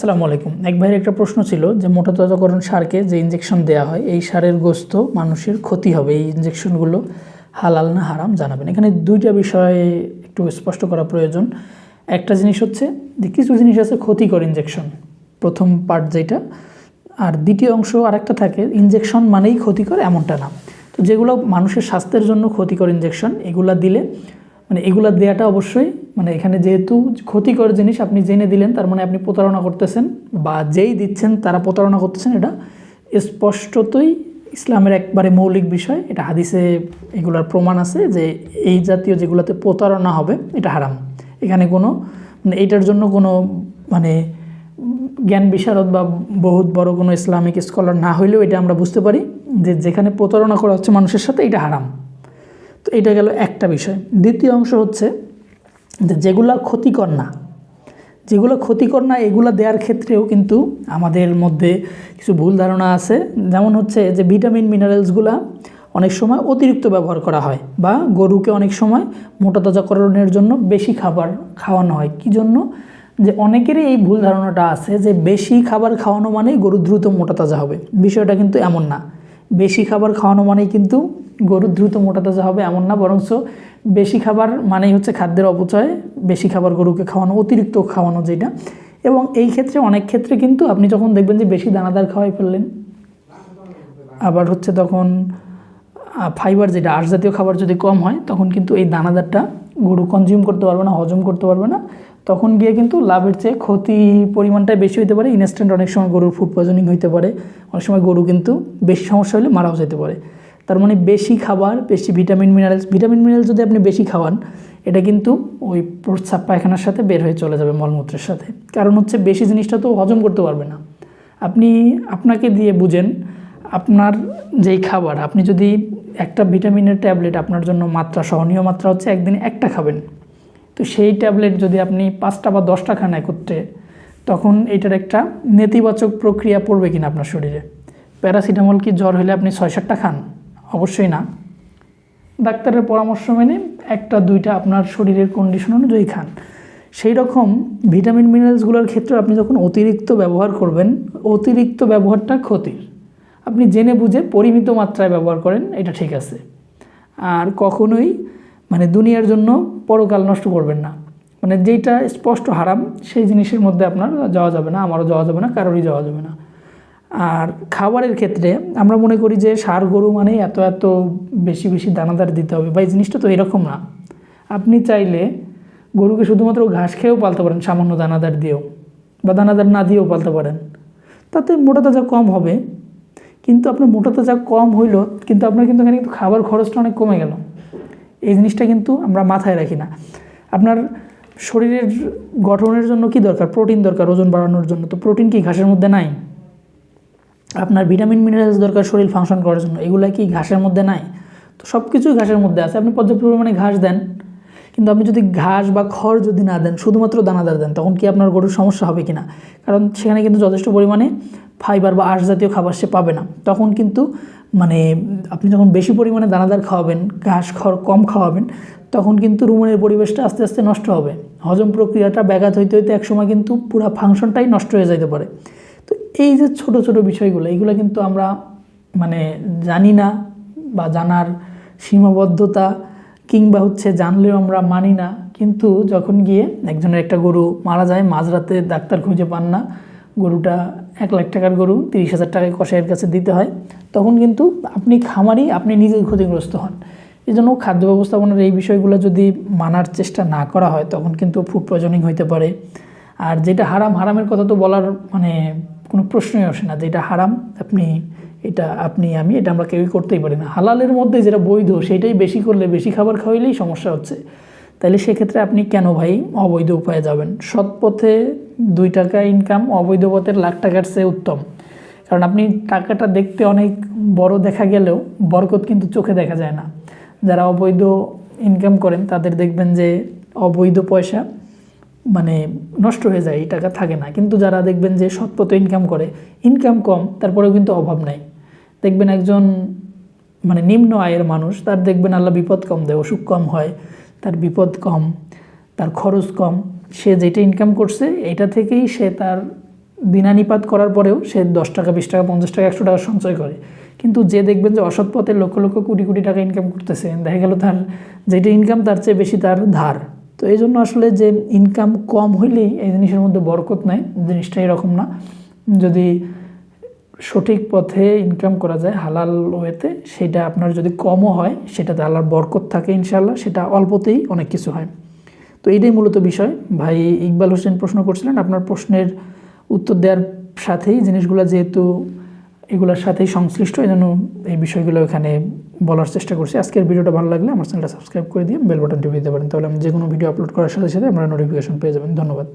আসসালামু আলাইকুম। এক ভাইয়ের একটা প্রশ্ন ছিল যে মোটা তাজাকরণ সারকে যে ইঞ্জেকশন দেওয়া হয়, এই সারের গোস্ত মানুষের ক্ষতি হবে, এই ইঞ্জেকশনগুলো হালাল না হারাম জানাবেন। এখানে দুইটা বিষয়ে একটু স্পষ্ট করা প্রয়োজন। একটা জিনিস হচ্ছে যে কিছু জিনিস আছে ক্ষতিকর ইঞ্জেকশন প্রথম পার্ট যেটা। আর দ্বিতীয় অংশ আরেকটা থাকে ইঞ্জেকশন মানেই ক্ষতিকর এমনটা না। তো যেগুলো মানুষের স্বাস্থ্যের জন্য ক্ষতিকর ইঞ্জেকশন এগুলা দিলে মানে এগুলা দেওয়াটা অবশ্যই মানে এখানে যেহেতু ক্ষতিকর জিনিস আপনি জেনে দিলেন, তার মানে আপনি প্রতারণা করতেছেন, বা যেই দিচ্ছেন তারা প্রতারণা করতেছেন, এটা স্পষ্টতই ইসলামের একবারে মৌলিক বিষয়, এটা হাদিসে এগুলার প্রমাণ আছে যে এই জাতীয় যেগুলোতে প্রতারণা হবে, এটা হারাম। এখানে কোনো মানে এইটার জন্য কোনো মানে জ্ঞান বিশারদ বা বহুত বড় কোনো ইসলামিক স্কলার না হইলেও এটা আমরা বুঝতে পারি যে যেখানে প্রতারণা করা হচ্ছে মানুষের সাথে, এটা হারাম। এটা গেল একটা বিষয়। দ্বিতীয় অংশ হচ্ছে যে যেগুলা ক্ষতিকর না, যেগুলো ক্ষতিকর না, এগুলো দেওয়ার ক্ষেত্রেও কিন্তু আমাদের মধ্যে কিছু ভুল ধারণা আছে। যেমন হচ্ছে যে ভিটামিন, মিনারেলসগুলা অনেক সময় অতিরিক্ত ব্যবহার করা হয় বা গরুকে অনেক সময় মোটা তাজাকরণের জন্য বেশি খাবার খাওয়ানো হয়। কী জন্য? যে অনেকেরই এই ভুল ধারণাটা আছে যে বেশি খাবার খাওয়ানো মানেই গরু দ্রুত মোটা তাজা হবে। বিষয়টা কিন্তু এমন না। বেশি খাবার খাওয়ানো মানেই কিন্তু গরু দ্রুত মোটা তাজা হবে এমন না, বরঞ্চ বেশি খাবার মানেই হচ্ছে খাদ্যের অপচয়, বেশি খাবার গরুকে খাওয়ানো, অতিরিক্ত খাওয়ানো যেটা। এবং এই ক্ষেত্রে, অনেক ক্ষেত্রে কিন্তু আপনি যখন দেখবেন যে বেশি দানাদার খাওয়াই ফেললেন, আবার হচ্ছে তখন ফাইবার যেটা, আঁশ জাতীয় খাবার যদি কম হয়, তখন কিন্তু এই দানাদারটা গরু কনজিউম করতে পারবে না, হজম করতে পারবে না। তখন গিয়ে কিন্তু লাভের চেয়ে ক্ষতি পরিমাণটাই বেশি হতে পারে। ইনস্ট্যান্ট অনেক সময় গরুর ফুড পয়জনিং হতে পারে। অনেক সময় গরু কিন্তু বেশি সমস্যা হলে মারাও যেতে পারে। তার মানে বেশি খাবার, বেশি ভিটামিন মিনারেলস ভিটামিন মিনারেলস যদি আপনি বেশি খাওয়ান, এটা কিন্তু ওই প্রস্রাব পায়খানার সাথে বের হয়ে চলে যাবে মলমূত্রের সাথে। কারণ হচ্ছে বেশি জিনিসটা তো হজম করতে পারবে না। আপনি আপনাকে দিয়ে বুঝেন, আপনার যেই খাবার, আপনি যদি একটা ভিটামিনের ট্যাবলেট আপনার জন্য মাত্রা, সহনীয় মাত্রা হচ্ছে একদিনে একটা খাবেন। তো সেই ট্যাবলেট যদি আপনি পাঁচটা বা দশটা খান একত্রে, তখন এটার একটা নেতিবাচক প্রক্রিয়া পড়বে কিনা আপনার শরীরে? প্যারাসিটামল কি জ্বর হলে আপনি ছয় সাতটা খান? অবশ্যই না। ডাক্তারের পরামর্শ মেনে একটা, দুইটা আপনার শরীরের কন্ডিশন অনুযায়ী খান। সেই রকম ভিটামিন মিনারেলসগুলোর ক্ষেত্রে আপনি যখন অতিরিক্ত ব্যবহার করবেন, অতিরিক্ত ব্যবহারটা ক্ষতির। আপনি জেনে বুঝে পরিমিত মাত্রায় ব্যবহার করেন, এটা ঠিক আছে। আর কখনোই মানে দুনিয়ার জন্য পরকাল নষ্ট করবেন না। মানে যেটা স্পষ্ট হারাম, সেই জিনিসের মধ্যে আপনার যাওয়া যাবে না, আমারও যাওয়া যাবে না, কারোরই যাওয়া যাবে না। আর খাবারের ক্ষেত্রে আমরা মনে করি যে সার, গরু মানে এত এত বেশি বেশি দানাদার দিতে হবে। বা এই জিনিসটা তো এরকম না। আপনি চাইলে গরুকে শুধুমাত্র ঘাস খেয়েও পালতে পারেন, সামান্য দানাদার দিয়েও বা দানাদার না দিয়েও পালতে পারেন। তাতে মোটা তাজা কম হবে। কিন্তু আপনার মোটা তাজা কম হইল, কিন্তু আপনার কিন্তু এখানে কিন্তু খাবার খরচটা অনেক কমে গেল। এই জিনিসটা কিন্তু আমরা মাথায় রাখি না। আপনার শরীরের গঠনের জন্য কি দরকার? প্রোটিন দরকার, ওজন বাড়ানোর জন্য। তো প্রোটিন কি ঘাসের মধ্যে নাই? আপনার ভিটামিন, মিনারেলস দরকার শরীর ফাংশন করার জন্য। এগুলো কি ঘাসের মধ্যে নাই? তো সব কিছুই ঘাসের মধ্যে আছে। আপনি পর্যাপ্ত পরিমাণে ঘাস দেন। কিন্তু আপনি যদি ঘাস বা খড় যদি না দেন, শুধুমাত্র দানাদার দেন, তখন কি আপনার গরুর সমস্যা হবে কি না কারণ সেখানে কিন্তু যথেষ্ট পরিমাণে ফাইবার বা আঁশ জাতীয় খাবার সে পাবে না। তখন কিন্তু মানে আপনি যখন বেশি পরিমাণে দানাদার খাওয়াবেন, ঘাস, খড় কম খাওয়াবেন, তখন কিন্তু রুমের পরিবেশটা আস্তে আস্তে নষ্ট হবে। হজম প্রক্রিয়াটা ব্যাঘাত হইতে হইতে একসময় কিন্তু পুরো ফাংশনটাই নষ্ট হয়ে যেতে পারে। এই যে ছোট ছোট বিষয়গুলো এইগুলো কিন্তু আমরা মানে জানি না বা জানার সীমাবদ্ধতা কিংবা হচ্ছে জানলেও আমরা মানি না। কিন্তু যখন গিয়ে একজনের একটা গরু মারা যায়, মাঝরাতে ডাক্তার খুঁজে পান না, গরুটা এক লাখ টাকার গরু, তিরিশ হাজার টাকায় কষাইয়ের কাছে দিতে হয়, তখন কিন্তু আপনি খামারি, আপনি নিজেই ক্ষতিগ্রস্ত হন। এই জন্য খাদ্য ব্যবস্থাপনার এই বিষয়গুলো যদি মানার চেষ্টা না করা হয়, তখন কিন্তু ফুড পয়জনিং হইতে পারে। আর যেটা হারাম, হারামের কথা তো বলার মানে কোনো প্রশ্নই আসে না যে এটা হারাম, আপনি এটা, আপনি, আমি, এটা আমরা কেউই করতেই পারি না। হালালের মধ্যে যেটা বৈধ, সেটাই বেশি করলে বেশি খাবার খাওয়াইলেই সমস্যা হচ্ছে। তাহলে সেক্ষেত্রে আপনি কেন ভাই অবৈধ উপায়ে যাবেন? সৎ পথে দুই টাকা ইনকাম অবৈধ পথের লাখ টাকার চেয়ে উত্তম। কারণ আপনি টাকাটা দেখতে অনেক বড় দেখা গেলেও বরকত কিন্তু চোখে দেখা যায় না। যারা অবৈধ ইনকাম করেন, তাদের দেখবেন যে অবৈধ পয়সা মানে নষ্ট হয়ে যায়, এই টাকা থাকে না। কিন্তু যারা দেখবেন যে সৎ পথে ইনকাম করে ইনকাম কম, তারপরেও কিন্তু অভাব নাই। দেখবেন একজন মানে নিম্ন আয়ের মানুষ, তার দেখবেন আল্লাহ বিপদ কম দেয়, অসুখ কম হয়, তার বিপদ কম, তার খরচ কম। সে যেটা ইনকাম করছে, এটা থেকেই সে তার দিনানিপাত করার পরেও সে দশ টাকা, বিশ টাকা, পঞ্চাশ টাকা, একশো টাকা সঞ্চয় করে। কিন্তু যে দেখবেন যে অসৎ পথে লক্ষ লক্ষ কোটি কোটি টাকা ইনকাম করতেছে, দেখা গেল তার যেটা ইনকাম তার চেয়ে বেশি তার ধার। তো এই জন্য আসলে যে ইনকাম কম হইলেই এই জিনিসের মধ্যে বরকত নাই জিনিসটা এরকম না। যদি সঠিক পথে ইনকাম করা যায় হালাল ওয়েতে, সেটা আপনার যদি কমও হয়, সেটাতে আল্লাহর বরকত থাকে ইনশাল্লাহ সেটা অল্পতেই অনেক কিছু হয়। তো এটাই মূলত বিষয়। ভাই ইকবাল হোসেন প্রশ্ন করছিলেন, আপনার প্রশ্নের উত্তর দেওয়ার সাথেই জিনিসগুলো যেহেতু এগুলোর সাথেই সংশ্লিষ্ট এই জন্য এই বিষয়গুলো এখানে বলার চেষ্টা করছি। আজকের ভিডিওটা ভালো লাগলে আমার চ্যানেলটা সাবস্ক্রাইব করে দিয়ে বেল বাটন টিপে দিতে পারেন। তাহলে আমি যে কোনো ভিডিও আপলোড করার সাথে সাথে আপনারা নোটিফিকেশন পেয়ে যাবেন। ধন্যবাদ।